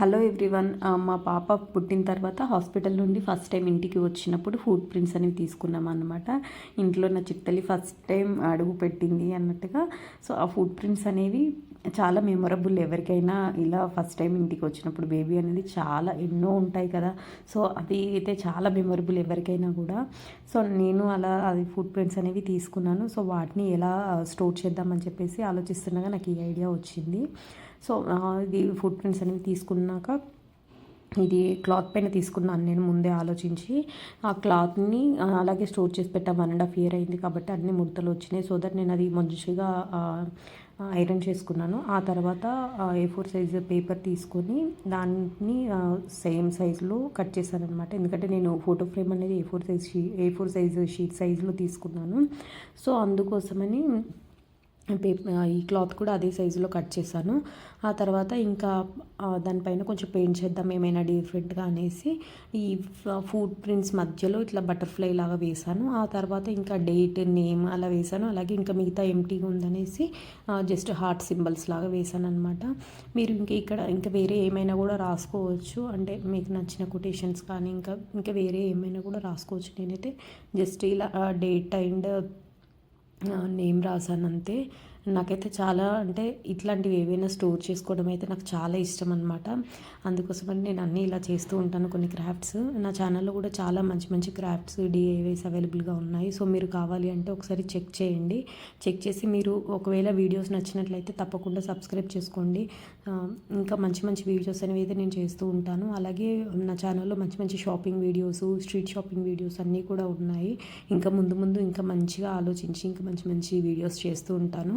Hello everyone మా పాప పుట్టిన తర్వాత హాస్పిటల్ నుండి ఫస్ట్ టైం ఇంటికి వచ్చినప్పుడు ఫుడ్ ప్రింట్స్ అనేవి తీసుకున్నాం అనమాట ఇంట్లో నా చిట్టలి ఫస్ట్ టైం అడుగు పెట్టింది అన్నట్టుగా. సో ఆ ఫుడ్ ప్రింట్స్ అనేవి చాలా మెమొరబుల్ ఎవరికైనా ఇలా ఫస్ట్ టైం ఇంటికి వచ్చినప్పుడు బేబీ అనేది చాలా ఎన్నో ఉంటాయి కదా. సో అది అయితే చాలా మెమొరబుల్ ఎవరికైనా కూడా. సో నేను అలా అది ఫుడ్ ప్రింట్స్ అనేవి తీసుకున్నాను. సో వాటిని ఎలా స్టోర్ చేద్దామని చెప్పేసి ఆలోచిస్తుండగా నాకు ఈ ఐడియా వచ్చింది. సో ఇది ఫుడ్ ప్రింట్స్ అనేవి తీసుకున్నాక ఇది క్లాత్ పైన తీసుకున్నాను. నేను ముందే ఆలోచించి ఆ క్లాత్ని అలాగే స్టోర్ చేసి పెట్టా. వన్ అండ్ హాఫ్ ఇయర్ అయింది కాబట్టి అన్ని ముడతలు వచ్చినాయి. సో దట్ నేను అది మంచిగా ఐరన్ చేసుకున్నాను. ఆ తర్వాత ఏ ఫోర్ సైజ్ పేపర్ తీసుకొని దాన్ని సేమ్ సైజులో కట్ చేశాను అనమాట ఎందుకంటే నేను ఫోటో ఫ్రేమ్ అనేది A four size she A four size sheet సైజులో తీసుకున్నాను. సో అందుకోసమని ఈ క్లాత్ కూడా అదే సైజులో కట్ చేశాను. ఆ తర్వాత ఇంకా దానిపైన కొంచెం పెయింట్ చేద్దాం ఏమైనా డిఫరెంట్గా అనేసి ఈ ఫుడ్ ప్రింట్స్ మధ్యలో ఇట్లా బటర్ఫ్లై లాగా వేసాను ఆ తర్వాత ఇంకా డేట్ నేమ్ అలా వేసాను అలాగే ఇంకా మిగతా ఎంటీగా ఉందనేసి జస్ట్ హార్ట్ సింబల్స్ లాగా వేసాను అనమాట మీరు ఇంకా ఇక్కడ ఇంకా వేరే ఏమైనా కూడా రాసుకోవచ్చు. అంటే మీకు నచ్చిన కొటేషన్స్ కానీ ఇంకా ఇంకా వేరే ఏమైనా కూడా రాసుకోవచ్చు. నేనైతే జస్ట్ ఇలా డేట్ అండ్ నేమ్ రాసాను అంతే నాకైతే చాలా అంటే ఇట్లాంటివి ఏవైనా స్టోర్ చేసుకోవడం అయితే నాకు చాలా ఇష్టం అనమాట అందుకోసమని నేను అన్నీ ఇలా చేస్తూ ఉంటాను కొన్ని క్రాఫ్ట్స్. నా ఛానల్లో కూడా చాలా మంచి మంచి క్రాఫ్ట్స్ డిఏవైస్ అవైలబుల్గా ఉన్నాయి. సో మీరు కావాలి అంటే ఒకసారి చెక్ చేయండి. చెక్ చేసి మీరు ఒకవేళ వీడియోస్ నచ్చినట్లయితే తప్పకుండా సబ్స్క్రైబ్ చేసుకోండి. ఇంకా మంచి మంచి వీడియోస్ అనేవి అయితే నేను చేస్తూ ఉంటాను. అలాగే నా ఛానల్లో మంచి మంచి shopping videos street shopping videos అన్నీ కూడా ఉన్నాయి. ఇంకా ముందు ముందు ఇంకా మంచిగా ఆలోచించి ఇంకా మంచి మంచి వీడియోస్ చేస్తూ ఉంటాను.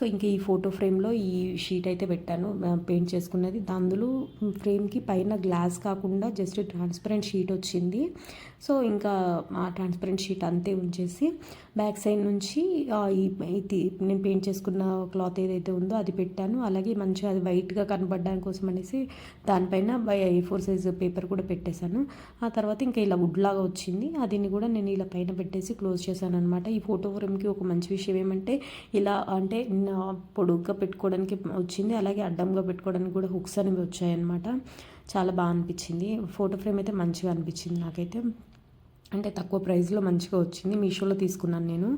సో ఇంక ఈ ఫోటో ఫ్రేమ్లో ఈ షీట్ అయితే పెట్టాను పెయింట్ చేసుకున్నది. అందులో ఫ్రేమ్కి పైన గ్లాస్ కాకుండా జస్ట్ ట్రాన్స్పరెంట్ షీట్ వచ్చింది. సో ఇంకా ఆ ట్రాన్స్పరెంట్ షీట్ అంతే ఉంచేసి బ్యాక్ సైడ్ నుంచి ఈ నేను పెయింట్ చేసుకున్న క్లాత్ ఏదైతే ఉందో అది పెట్టాను. అలాగే మంచిగా అది వైట్గా కనబడడానికి కోసం అనేసి దానిపైన by A four size paper కూడా పెట్టేశాను. ఆ తర్వాత ఇంకా ఇలా వుడ్ లాగా వచ్చింది. అదిని కూడా నేను ఇలా పైన పెట్టేసి క్లోజ్ చేశాను అనమాట ఈ ఫోటో ఫ్రేమ్కి ఒక మంచి విషయం ఏమంటే ఇలా అంటే పొడుగ్గా పెట్టుకోవడానికి వచ్చింది అలాగే అడ్డంగా పెట్టుకోవడానికి కూడా హుక్స్ అనేవి వచ్చాయన్నమాట. చాలా బాగా అనిపించింది. ఫోటో ఫ్రేమ్ అయితే మంచిగా అనిపించింది నాకైతే. అంటే తక్కువ ప్రైస్లో మంచిగా వచ్చింది. మీషోలో తీసుకున్నాను నేను.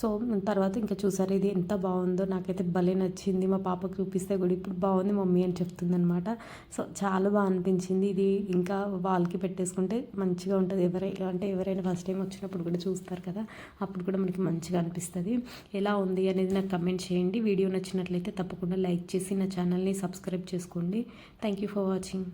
సో తర్వాత ఇంకా చూసారు ఇది ఎంత బాగుందో. నాకైతే భలే నచ్చింది. మా పాపకు చూపిస్తే కూడా ఇప్పుడు బాగుంది మమ్మీ అని చెప్తుందనమాట సో చాలా బాగా అనిపించింది. ఇది ఇంకా వాళ్ళకి పెట్టేసుకుంటే మంచిగా ఉంటుంది. ఎవరైనా అంటే ఎవరైనా ఫస్ట్ టైం వచ్చినప్పుడు కూడా చూస్తారు కదా అప్పుడు కూడా మనకి మంచిగా అనిపిస్తుంది. ఎలా ఉంది అనేది నాకు కమెంట్ చేయండి. వీడియో నచ్చినట్లయితే తప్పకుండా లైక్ చేసి నా ఛానల్ని సబ్స్క్రైబ్ చేసుకోండి. Thank you for watching.